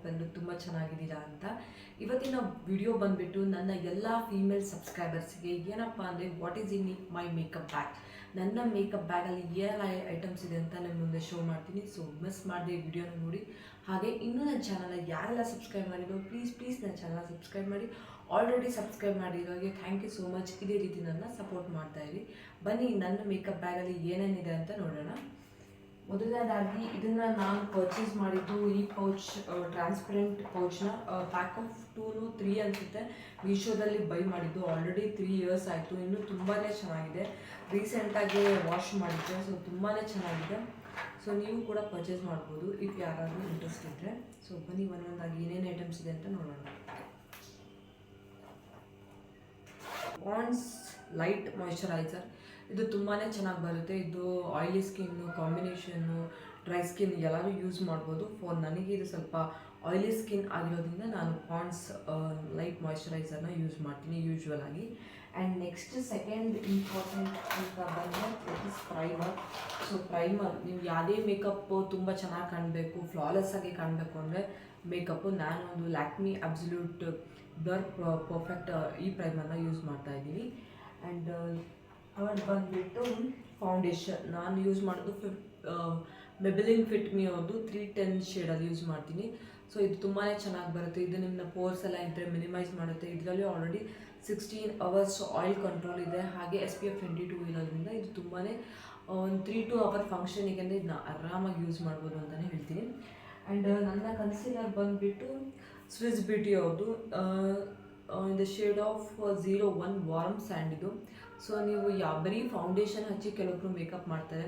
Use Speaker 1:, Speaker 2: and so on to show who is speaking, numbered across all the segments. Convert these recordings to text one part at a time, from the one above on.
Speaker 1: Hope ಬಂದು ತುಂಬ ಚೆನ್ನಾಗಿದ್ದೀರಾ ಅಂತ. ಇವತ್ತಿನ ವಿಡಿಯೋ ಬಂದುಬಿಟ್ಟು ನನ್ನ ಎಲ್ಲ ಫೀಮೇಲ್ ಸಬ್ಸ್ಕ್ರೈಬರ್ಸ್ಗೆ ಏನಪ್ಪ ಅಂದರೆ what is in my makeup bag ನನ್ನ ಮೇಕಪ್ ಬ್ಯಾಗಲ್ಲಿ ಏನೆಲ್ಲ ಐಟಮ್ಸ್ ಇದೆ ಅಂತ ನಾನು ಮುಂದೆ ಶೋ ಮಾಡ್ತೀನಿ. ಸೊ ಮಿಸ್ ಮಾಡದೆ ವಿಡಿಯೋನ ನೋಡಿ. ಹಾಗೆ ಇನ್ನೂ ನನ್ನ ಚಾನಲ್ ಯಾರೆಲ್ಲ ಸಬ್ಸ್ಕ್ರೈಬ್ ಮಾಡಿದ್ರು ಪ್ಲೀಸ್ ಪ್ಲೀಸ್ ನನ್ನ ಚಾನಲ್ ಸಬ್ಸ್ಕ್ರೈಬ್ ಮಾಡಿ. ಆಲ್ರೆಡಿ ಸಬ್ಸ್ಕ್ರೈಬ್ ಮಾಡಿರೋರಿಗೆ ಥ್ಯಾಂಕ್ ಯು ಸೋ ಮಚ್ ಇದೇ ರೀತಿ ನನ್ನ ಸಪೋರ್ಟ್ ಮಾಡ್ತಾ ಇರಿ. ಬನ್ನಿ, ನನ್ನ ಮೇಕಪ್ ಬ್ಯಾಗಲ್ಲಿ ಏನೇನಿದೆ ಅಂತ ನೋಡೋಣ. ಮೊದಲನೇದಾಗಿ ಇದನ್ನು ನಾನು ಪರ್ಚೇಸ್ ಮಾಡಿದ್ದು ಈ ಪೌಚ್ ಟ್ರಾನ್ಸ್ಪರೆಂಟ್ ಪೌಚ್ನ ಪ್ಯಾಕ್ ಆಫ್ ಟೂನು ತ್ರೀ ಅನಿಸುತ್ತೆ. ಮೀಶೋದಲ್ಲಿ ಬೈ ಮಾಡಿದ್ದು. ಆಲ್ರೆಡಿ ತ್ರೀ ಇಯರ್ಸ್ ಆಯಿತು. ಇನ್ನೂ ತುಂಬಾ ಚೆನ್ನಾಗಿದೆ. ರೀಸೆಂಟಾಗಿ ವಾಶ್ ಮಾಡಿದ್ದೆ. ಸೊ ತುಂಬಾ ಚೆನ್ನಾಗಿದೆ. ಸೊ ನೀವು ಕೂಡ ಪರ್ಚೇಸ್ ಮಾಡ್ಬೋದು. ಇಫ್ ಯಾರಾದರೂ ಇಂಟ್ರೆಸ್ಟ್ ಇದ್ದರೆ ಸೊ ಬನ್ನಿ, ಒಂದೊಂದಾಗಿ ಏನೇನು ಐಟಮ್ಸ್ ಇದೆ ಅಂತ ನೋಡೋಣ. ಪಾಂಡ್ಸ್ ಲೈಟ್ ಮಾಯ್ಶ್ಚರೈಸರ್ ಇದು ತುಂಬಾ ಚೆನ್ನಾಗಿ ಬರುತ್ತೆ. ಇದು oily skin combination dry skin ಎಲ್ಲರೂ ಯೂಸ್ ಮಾಡ್ಬೋದು. ಫಾರ್ ನನಗೆ ಇದು ಸ್ವಲ್ಪ ಆಯಿಲಿ ಸ್ಕಿನ್ ಆಗಿರೋದ್ರಿಂದ ನಾನು ಪಾಂಡ್ಸ್ ಲೈಟ್ ಮಾಯ್ಚರೈಸರ್ನ ಯೂಸ್ ಮಾಡ್ತೀನಿ ಯೂಶ್ವಲ್ ಆಗಿ. ಆ್ಯಂಡ್ ನೆಕ್ಸ್ಟ್ ಸೆಕೆಂಡ್ ಇಂಪಾರ್ಟೆಂಟ್ ಅಂತ ಬಂದರೆ it is primer so primer ನೀವು ಯಾವುದೇ ಮೇಕಪ್ ತುಂಬ ಚೆನ್ನಾಗಿ ಕಾಣಬೇಕು ಫ್ಲಾಲೆಸ್ ಆಗಿ ಕಾಣಬೇಕು ಅಂದರೆ ಮೇಕಪ್ಪು ನಾನೊಂದು ಲ್ಯಾಕ್ಮಿ ಅಬ್ಸಲ್ಯೂಟ್ ಬ್ಲರ್ ಪರ್ಫೆಕ್ಟ್ ಈ ಪ್ರೈಮರ್ನ ಯೂಸ್ ಮಾಡ್ತಾ ಇದ್ದೀನಿ. ಆ್ಯಂಡ್ ಥರ್ಡ್ ಬಂದುಬಿಟ್ಟು ಫೌಂಡೇಶನ್ ನಾನು ಯೂಸ್ ಮಾಡೋದು ಫಿಫ್ ಮೆಬಿಲಿನ್ ಫಿಟ್ ಮೀ ಅವ್ರದ್ದು ತ್ರೀ ಟೆನ್ ಶೇಡಲ್ಲಿ ಯೂಸ್ ಮಾಡ್ತೀನಿ. ಸೊ ಇದು ತುಂಬಾ ಚೆನ್ನಾಗಿ ಬರುತ್ತೆ. ಇದು ನಿಮ್ಮನ್ನ ಪೋರ್ಸ್ ಎಲ್ಲ ಇದ್ದರೆ ಮಿನಿಮೈಸ್ ಮಾಡುತ್ತೆ. ಇದರಲ್ಲಿ already sixteen hours oil control ಇದೆ. ಹಾಗೆ S P F twenty two ಇರೋದ್ರಿಂದ ಇದು ತುಂಬಾ ಒಂದು ತ್ರೀ ಟು ಅವರ್ ಫಂಕ್ಷನಿಗೆ ಅಂದರೆ ಇದನ್ನ ಆರಾಮಾಗಿ ಯೂಸ್ ಮಾಡ್ಬೋದು ಅಂತಲೇ ಹೇಳ್ತೀನಿ. ಆ್ಯಂಡ್ ನನ್ನ ಕನ್ಸಿಲರ್ ಬಂದುಬಿಟ್ಟು ಸ್ವಿಸ್ ಬ್ಯೂಟಿ ಅವ್ರದ್ದು in the shade of zero one warm sand ಇದು. ಸೊ ನೀವು ಯಾವ ಬರೀ ಫೌಂಡೇಶನ್ ಹಚ್ಚಿ ಕೆಲವೊಬ್ರು ಮೇಕಪ್ ಮಾಡ್ತಾರೆ.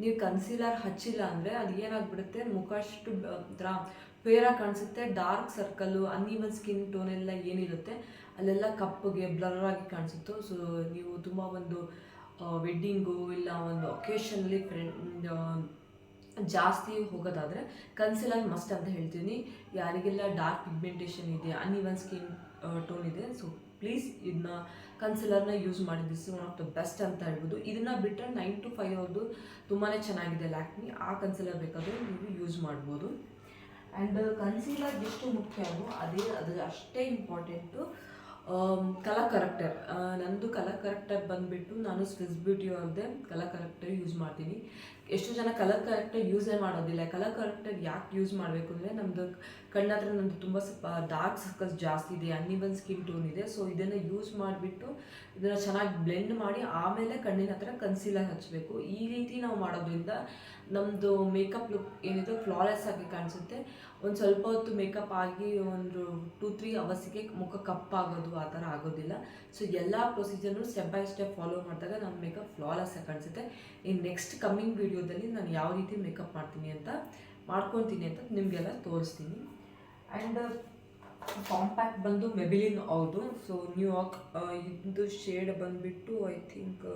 Speaker 1: ನೀವು ಕನ್ಸೀಲರ್ ಹಚ್ಚಿಲ್ಲ ಅಂದರೆ ಅದು ಏನಾಗ್ಬಿಡುತ್ತೆ? ಮುಖ ಅಷ್ಟು ಒಂಥರ ಫೇರಾಗಿ ಕಾಣಿಸುತ್ತೆ. Dark circle uneven skin tone ಎಲ್ಲ ಏನಿರುತ್ತೆ? ಅಲ್ಲೆಲ್ಲ ಕಪ್ಪಗೆ ಬ್ಲರ್ ಆಗಿ ಕಾಣಿಸುತ್ತೆ. ಸೊ ನೀವು ತುಂಬ ಒಂದು ವೆಡ್ಡಿಂಗು ಇಲ್ಲ ಒಂದು ಒಕೇಶನಲ್ಲಿ ಫ್ರೆಂಡ್ ಜಾಸ್ತಿ ಹೋಗೋದಾದರೆ ಕನ್ಸಿಲರ್ ಮಸ್ಟ್ ಅಂತ ಹೇಳ್ತೀನಿ. ಯಾರಿಗೆಲ್ಲ ಡಾರ್ಕ್ ಪಿಗ್ಮೆಂಟೇಷನ್ ಇದೆ ಅನ್ಇವನ್ ಸ್ಕಿನ್ ಟೋನ್ ಇದೆ. ಸೊ ಪ್ಲೀಸ್ ಇದನ್ನ ಕನ್ಸಿಲರ್ನ ಯೂಸ್ ಮಾಡಿ. This one of the best ಅಂತ ಹೇಳ್ಬೋದು. ಇದನ್ನ ಬಿಟ್ಟರೆ ನೈನ್ ಟು ಫೈವ್ ಅವ್ರದ್ದು ತುಂಬಾ ಚೆನ್ನಾಗಿದೆ ಲ್ಯಾಕ್ಮಿ. ಆ ಕನ್ಸಿಲರ್ ಬೇಕಾದರೂ ನೀವು ಯೂಸ್ ಮಾಡ್ಬೋದು. ಆ್ಯಂಡ್ ಕನ್ಸಿಲರ್ ಎಷ್ಟು ಮುಖ್ಯವೋ ಅದೇ, ಅದು ಅಷ್ಟೇ ಇಂಪಾರ್ಟೆಂಟು ಕಲರ್ ಕರೆಕ್ಟರ್. ನಂದು ಕಲರ್ ಕರೆಕ್ಟರ್ ಬಂದುಬಿಟ್ಟು ನಾನು ಸ್ವಿಸ್ ಬ್ಯೂಟಿ ಅವ್ರದ್ದೇ ಕಲರ್ ಕರೆಕ್ಟರ್ ಯೂಸ್ ಮಾಡ್ತೀನಿ. ಎಷ್ಟು ಜನ ಕಲರ್ ಕರೆಕ್ಟರ್ ಯೂಸೇ ಮಾಡೋದಿಲ್ಲ. ಕಲರ್ ಕರೆಕ್ಟರ್ ಯಾಕೆ ಯೂಸ್ ಮಾಡಬೇಕು ಅಂದರೆ ನಮ್ಮದು ಕಣ್ಣತ್ರ ನಂದು ತುಂಬ ಸ್ವಲ್ಪ ಡಾರ್ಕ್ ಸರ್ಕಲ್ಸ್ ಜಾಸ್ತಿ ಇದೆ ಅನ್ನಿವನ್ ಸ್ಕಿನ್ ಟೋನ್ ಇದೆ. ಸೊ ಇದನ್ನು ಯೂಸ್ ಮಾಡಿಬಿಟ್ಟು ಇದನ್ನು ಚೆನ್ನಾಗಿ ಬ್ಲೆಂಡ್ ಮಾಡಿ ಆಮೇಲೆ ಕಣ್ಣಿನ ಹತ್ರ ಕನ್ಸೀಲರ್ ಹಚ್ಚಬೇಕು ಈ ರೀತಿ ನಾವು ಮಾಡೋದ್ರಿಂದ ನಮ್ಮದು ಮೇಕಪ್ ಲುಕ್ ಏನಿದೆ ಫ್ಲಾಲೆಸ್ ಆಗಿ ಕಾಣಿಸುತ್ತೆ. ಒಂದು ಸ್ವಲ್ಪ ಹೊತ್ತು ಮೇಕಪ್ ಆಗಿ ಒಂದು ಟೂ ತ್ರೀ ಅವರ್ಸಿಗೆ ಮುಖ ಕಪ್ಪಾಗೋದು. ಆ ಥರ ಆಗೋದಿಲ್ಲ. ಸೊ ಎಲ್ಲ ಪ್ರೊಸೀಜರ್ನು ಸ್ಟೆಪ್ ಬೈ ಸ್ಟೆಪ್ ಫಾಲೋ ಮಾಡಿದಾಗ ನಮ್ಮ ಮೇಕಪ್ ಫ್ಲಾಲೆಸ್ ಆಗಿ ಕಾಣಿಸುತ್ತೆ. ಇನ್ ನೆಕ್ಸ್ಟ್ ಕಮ್ಮಿಂಗ್ ವೀಡಿಯೋದಲ್ಲಿ ನಾನು ಯಾವ ರೀತಿ ಮೇಕಪ್ ಮಾಡ್ತೀನಿ ಅಂತ ಮಾಡ್ಕೊತೀನಿ ಅಂತ ನಿಮಗೆಲ್ಲ ತೋರಿಸ್ತೀನಿ. ಆ್ಯಂಡ್ ಕಾಂಪ್ಯಾಕ್ಟ್ ಬಂದು ಮೆಬಿಲಿನ್ ಅವ್ರದ್ದು ಸೊ ನ್ಯೂಯಾರ್ಕ್ ಇದು ಶೇಡ್ ಬಂದುಬಿಟ್ಟು I think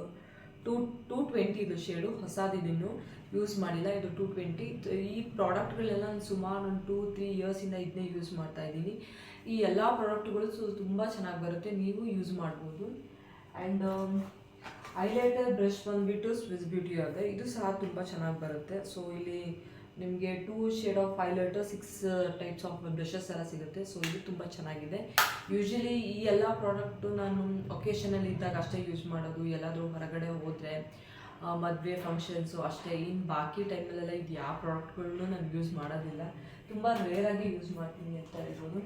Speaker 1: two two twenty ಇದು ಶೇಡು ಹೊಸದಿನ್ನು ಯೂಸ್ ಮಾಡಿಲ್ಲ. ಇದು ಟೂ ಟ್ವೆಂಟಿ ಈ ಪ್ರಾಡಕ್ಟ್ಗಳೆಲ್ಲ ನಾನು ಸುಮಾರು ಒಂದು ಟೂ ತ್ರೀ ಇಯರ್ಸಿಂದ ಇದನ್ನೇ ಯೂಸ್ ಮಾಡ್ತಾ ಇದ್ದೀನಿ. ಈ ಎಲ್ಲ ಪ್ರಾಡಕ್ಟ್ಗಳು ಸೊ ತುಂಬ ಚೆನ್ನಾಗಿ ಬರುತ್ತೆ, ನೀವು ಯೂಸ್ ಮಾಡ್ಬೋದು. ಆ್ಯಂಡ್ ಹೈಲೈಟರ್ ಬ್ರಷ್ ಬಂದುಬಿಟ್ಟು ಸ್ವಿಸ್ ಬ್ಯೂಟಿ ಅದೆ ಇದು ಸಹ ತುಂಬ ಚೆನ್ನಾಗಿ ಬರುತ್ತೆ. ಸೊ, ಇಲ್ಲಿ ನಿಮಗೆ two shade of highlighter, six types of brushes ಎಲ್ಲ ಸಿಗುತ್ತೆ. ಸೊ, ಇದು ತುಂಬ ಚೆನ್ನಾಗಿದೆ. ಯೂಶಲಿ ಈ ಎಲ್ಲ ಪ್ರಾಡಕ್ಟು ನಾನು ಒಕೇಶನಲ್ಲಿ ಇದ್ದಾಗ ಅಷ್ಟೇ ಯೂಸ್ ಮಾಡೋದು. ಎಲ್ಲಾದರೂ ಹೊರಗಡೆ ಹೋದರೆ ಮದುವೆ ಫಂಕ್ಷನ್ಸು ಅಷ್ಟೇ. ಇನ್ನು ಬಾಕಿ ಟೈಮಲ್ಲೆಲ್ಲ ಇದು ಯಾವ ಪ್ರಾಡಕ್ಟ್ಗಳನ್ನೂ ನಾನು ಯೂಸ್ ಮಾಡೋದಿಲ್ಲ. ತುಂಬ ರೇರಾಗಿ ಯೂಸ್ ಮಾಡ್ತೀನಿ ಅಂತ ಹೇಳ್ಬೋದು.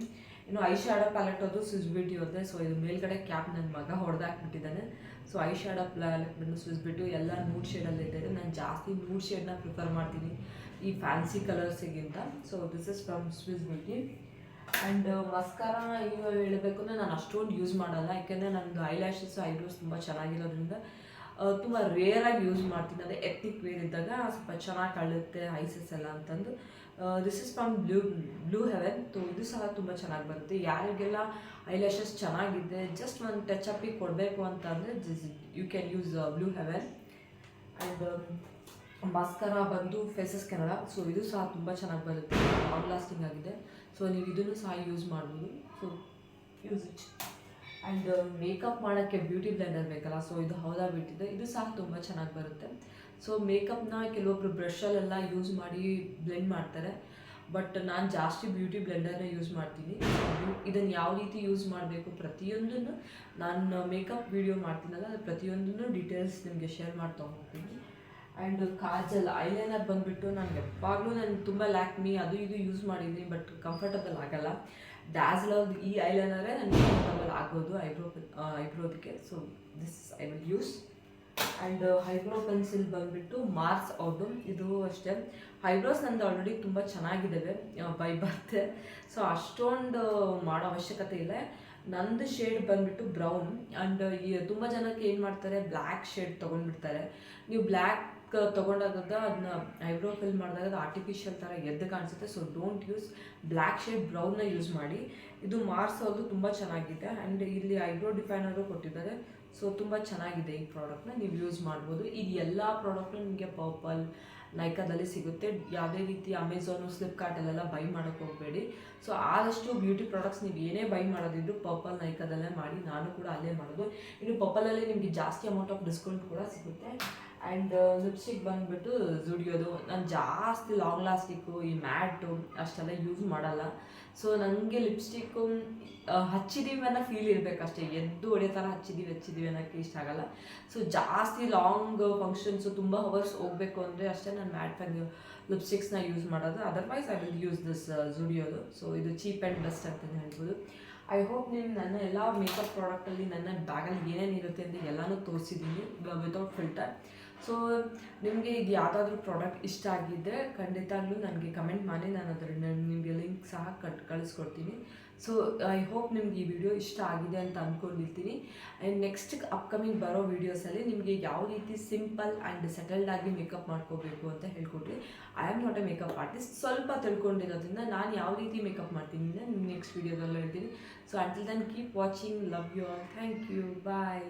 Speaker 1: ಇನ್ನು ಐ ಶ್ಯಾಡೋ ಪ್ಯಾಲೆಟ್ ಅದು ಸ್ವಿಸ್ ಬ್ಯೂಟಿ ಹೋದೆ ಸೊ ಇದು ಮೇಲ್ಗಡೆ ಕ್ಯಾಪ್ ನನ್ನ ಮಗ ಹೊಡೆದಾಕ್ಬಿಟ್ಟಿದ್ದಾನೆ. ಸೊ ಐ ಶ್ಯಾಡೋ ಪ್ಯಾಲೆಟ್ ಬಂದು ಸ್ವಿಸ್ ಬಿಟ್ಟು ಎಲ್ಲ ನೂಡ್ ಶೇಡಲ್ಲಿ ಇದ್ದಾರೆ ನಾನು ಜಾಸ್ತಿ ನೂಡ್ ಶೇಡ್ನ ಪ್ರಿಫರ್ ಮಾಡ್ತೀನಿ ಈ fancy ಕಲರ್ಸಿಗಿಂತ so this is from Swiss beauty and mascara ಈಗ ಹೇಳಬೇಕು ನಾನು ಅಷ್ಟೊಂದು ಯೂಸ್ ಮಾಡಲ್ಲ. ಯಾಕೆಂದರೆ ನನ್ನದು ಲ್ಯಾಶಸ್ ಐಬ್ರೋಸ್ ತುಂಬ ಚೆನ್ನಾಗಿರೋದ್ರಿಂದ ತುಂಬ ರೇರಾಗಿ ಯೂಸ್ ಮಾಡ್ತೀನಿ. ಅದೇ ಎತ್ನಿಕ್ ವೇರ್ ಇದ್ದಾಗ ಸ್ವಲ್ಪ ಚೆನ್ನಾಗಿ ಕಳುತ್ತೆ ಐಸಸ್ ಎಲ್ಲ ಅಂತಂದು. This is from blue blue heaven so ಇದು ಸಹ ತುಂಬ ಚೆನ್ನಾಗಿ ಬರುತ್ತೆ. ಯಾರಿಗೆಲ್ಲ ಐಲ್ಯಾಶಸ್ ಚೆನ್ನಾಗಿದೆ ಜಸ್ಟ್ ಒಂದು ಟಚ್ ಅಪ್ಪಿಗೆ ಕೊಡಬೇಕು ಅಂತ ಅಂದರೆ you can use blue heaven and mascara ಬಂದು ಫೇಸಸ್ ಕೆನಡ ಸೊ ಇದು ಸಹ ತುಂಬ ಚೆನ್ನಾಗಿ ಬರುತ್ತೆ. ಲಾಂಗ್ ಲಾಸ್ಟಿಂಗ್ ಆಗಿದೆ. ಸೊ ನೀವು ಇದನ್ನು ಸಹ ಯೂಸ್ ಮಾಡ್ಬೋದು. So use it and makeup ಮಾಡೋಕ್ಕೆ ಬ್ಯೂಟಿ ಬ್ಲೆಂಡರ್ ಬೇಕಲ್ಲ ಸೊ ಇದು ಹೌದಾ ಬಿಟ್ಟಿದೆ ಇದು ಸಹ ತುಂಬ ಚೆನ್ನಾಗಿ ಬರುತ್ತೆ. ಸೊ ಮೇಕಪ್ನ ಕೆಲವೊಬ್ರು ಬ್ರಷಲ್ಲೆಲ್ಲ ಯೂಸ್ ಮಾಡಿ ಬ್ಲೆಂಡ್ ಮಾಡ್ತಾರೆ. ಬಟ್ ನಾನು ಜಾಸ್ತಿ ಬ್ಯೂಟಿ ಬ್ಲೆಂಡರ್ನ ಯೂಸ್ ಮಾಡ್ತೀನಿ. ಇದನ್ನು ಯಾವ ರೀತಿ ಯೂಸ್ ಮಾಡಬೇಕು ಪ್ರತಿಯೊಂದನ್ನು ನಾನು ಮೇಕಪ್ ವಿಡಿಯೋ ಮಾಡ್ತೀನಲ್ಲ, ಅದು ಪ್ರತಿಯೊಂದನ್ನು ಡೀಟೇಲ್ಸ್ ನಿಮಗೆ ಶೇರ್ ಮಾಡ್ತಾ ಹೋಗ್ತೀನಿ. ಆ್ಯಂಡ್ ಕಾಜಲ್ ಐಲೈನರ್ ಬಂದುಬಿಟ್ಟು ನಾನು ಯಾವಾಗಲೂ ನಾನು ತುಂಬ ಲ್ಯಾಕ್ಮಿ ಅದು ಇದು ಯೂಸ್ ಮಾಡಿದ್ದೀನಿ ಬಟ್ ಕಂಫರ್ಟಬಲ್ ಆಗಲ್ಲ. ಡ್ಯಾಸ್ಲರ್ ಈ ಐಲೈನರೇ ನನಗೆ ಕಂಫರ್ಟಬಲ್ ಆಗ್ಬೋದು eyebrow ಐಬ್ರೋದಕ್ಕೆ so this I will use and eyebrow pencil ಬಂದುಬಿಟ್ಟು ಮಾರ್ಕ್ಸ್ ಅವ್ರದ್ದು ಇದು ಅಷ್ಟೇ. ಐಬ್ರೋಸ್ ನಂದು ಆಲ್ರೆಡಿ ತುಂಬ ಚೆನ್ನಾಗಿದ್ದಾವೆ ಬೈ ಬರ್ತೆ ಸೊ ಅಷ್ಟೊಂದು ಮಾಡೋ ಅವಶ್ಯಕತೆ ಇಲ್ಲ. ನಂದು ಶೇಡ್ ಬಂದುಬಿಟ್ಟು ಬ್ರೌನ್ ಆ್ಯಂಡ್ ತುಂಬ ಜನಕ್ಕೆ ಏನು ಮಾಡ್ತಾರೆ ಬ್ಲ್ಯಾಕ್ ಶೇಡ್ ತೊಗೊಂಡ್ಬಿಡ್ತಾರೆ. ನೀವು ಬ್ಲ್ಯಾಕ್ ತೊಗೊಂಡಾಗ ಅದನ್ನ ಐಬ್ರೋ ಫಿಲ್ ಮಾಡಿದಾಗ ಅದು ಆರ್ಟಿಫಿಷಿಯಲ್ ಥರ ಎದ್ದು ಕಾಣಿಸುತ್ತೆ. So don't use black shade ಬ್ರೌನ್ನ use ಮಾಡಿ. ಇದು ಮಾರ್ಸ್ ಅದು ತುಂಬ ಚೆನ್ನಾಗಿದೆ. ಆ್ಯಂಡ್ ಇಲ್ಲಿ ಐಬ್ರೋ ಡಿಫೈನರು ಕೊಟ್ಟಿದ್ದಾರೆ. ಸೊ ತುಂಬ ಚೆನ್ನಾಗಿದೆ ಈ ಪ್ರಾಡಕ್ಟ್ನ ನೀವು ಯೂಸ್ ಮಾಡ್ಬೋದು. ಇದು ಎಲ್ಲ ಪ್ರಾಡಕ್ಟ್ನು ನಿಮಗೆ ಪರ್ಪಲ್ ನೈಕಾದಲ್ಲಿ ಸಿಗುತ್ತೆ. ಯಾವುದೇ ರೀತಿ ಅಮೆಝಾನು ಫ್ಲಿಪ್ಕಾರ್ಟಲ್ಲೆಲ್ಲ ಬೈ ಮಾಡೋಕ್ಕೆ ಹೋಗಬೇಡಿ. ಸೊ ಆದಷ್ಟು ಬ್ಯೂಟಿ ಪ್ರಾಡಕ್ಟ್ಸ್ ನೀವು ಏನೇ ಬೈ ಮಾಡೋದಿದ್ರು ಪರ್ಪಲ್ ನೈಕಾದಲ್ಲೇ ಮಾಡಿ. ನಾನು ಕೂಡ ಅಲ್ಲೇ ಮಾಡೋದು. ಇನ್ನು ಪರ್ಪಲಲ್ಲಿ ನಿಮಗೆ ಜಾಸ್ತಿ ಅಮೌಂಟ್ ಆಫ್ ಡಿಸ್ಕೌಂಟ್ ಕೂಡ ಸಿಗುತ್ತೆ. ಆ್ಯಂಡ್ ಲಿಪ್ಸ್ಟಿಕ್ ಬಂದುಬಿಟ್ಟು ದುಡಿಯೋದು. ನಾನು ಜಾಸ್ತಿ ಲಾಂಗ್ ಲಾಸ್ಟಿಕ್ಕು ಈ ಮ್ಯಾಟು ಅಷ್ಟೆಲ್ಲ ಯೂಸ್ ಮಾಡಲ್ಲ. ಸೊ ನನಗೆ ಲಿಪ್ಸ್ಟಿಕ್ಕು ಹಚ್ಚಿದ್ದೀವಿ ಅನ್ನೋ ಫೀಲ್ ಇರಬೇಕಷ್ಟೇ. ಎದ್ದು ಒಡೆಯೋ ಥರ ಹಚ್ಚಿದ್ದೀವಿ ಹಚ್ಚಿದ್ದೀವಿ ಅನ್ನೋಕ್ಕೆ ಇಷ್ಟ ಆಗಲ್ಲ. ಸೊ ಜಾಸ್ತಿ ಲಾಂಗ್ ಫಂಕ್ಷನ್ಸು ತುಂಬ ಅವರ್ಸ್ ಹೋಗಬೇಕು ಅಂದರೆ ಅಷ್ಟೇ ನಾನು ಮ್ಯಾಟ್ ಫಂಗ್ ಲಿಪ್ಸ್ಟಿಕ್ಸ್ನ ಯೂಸ್ ಮಾಡೋದು. Otherwise I will use this ಜುಡಿಯೋದು so ಇದು ಚೀಪ್ ಆ್ಯಂಡ್ ಬೆಸ್ಟ್ ಅಂತಲೇ ಹೇಳ್ಬೋದು. ಐ ಹೋಪ್ ನೀವು ನನ್ನ ಎಲ್ಲ ಮೇಕಪ್ ಪ್ರಾಡಕ್ಟಲ್ಲಿ ನನ್ನ ಬ್ಯಾಗಲ್ಲಿ ಏನೇನು ಇರುತ್ತೆ ಅಂತ ಎಲ್ಲನೂ ತೋರಿಸಿದ್ದೀನಿ ವಿತೌಟ್ ಫಿಲ್ಟರ್ ಸೊ ನಿಮಗೆ ಇದು ಯಾವುದಾದ್ರೂ ಪ್ರಾಡಕ್ಟ್ ಇಷ್ಟ ಆಗಿದ್ದರೆ ಖಂಡಿತವಾಗ್ಲೂ ನನಗೆ ಕಮೆಂಟ್ ಮಾಡಿ, ನಾನು ಅದರ ನಿಮಗೆ ಲಿಂಕ್ ಸಹ ಕಟ್, ಕಳಿಸ್ಕೊಡ್ತೀನಿ. ಸೊ ಐ ಹೋಪ್ ನಿಮ್ಗೆ ಈ ವಿಡಿಯೋ ಇಷ್ಟ ಆಗಿದೆ ಅಂತ ಅಂದ್ಕೊಂಡಿರ್ತೀನಿ ಆ್ಯಂಡ್ ನೆಕ್ಸ್ಟ್ ಅಪ್ಕಮಿಂಗ್ ಬರೋ ವೀಡಿಯೋಸಲ್ಲಿ ನಿಮಗೆ ಯಾವ ರೀತಿ ಸಿಂಪಲ್ ಆ್ಯಂಡ್ ಸೆಟಲ್ಡ್ ಆಗಿ ಮೇಕಪ್ ಮಾಡ್ಕೋಬೇಕು ಅಂತ ಹೇಳ್ಕೊಟ್ರಿ. I am not a makeup artist ಸ್ವಲ್ಪ ತಿಳ್ಕೊಂಡಿರೋದ್ರಿಂದ ನಾನು ಯಾವ ರೀತಿ ಮೇಕಪ್ ಮಾಡ್ತೀನಿ ನಿಮ್ಮ ನೆಕ್ಸ್ಟ್ ವೀಡಿಯೋದಲ್ಲಿ ಹೇಳ್ತೀನಿ. So until then keep watching love you all thank you bye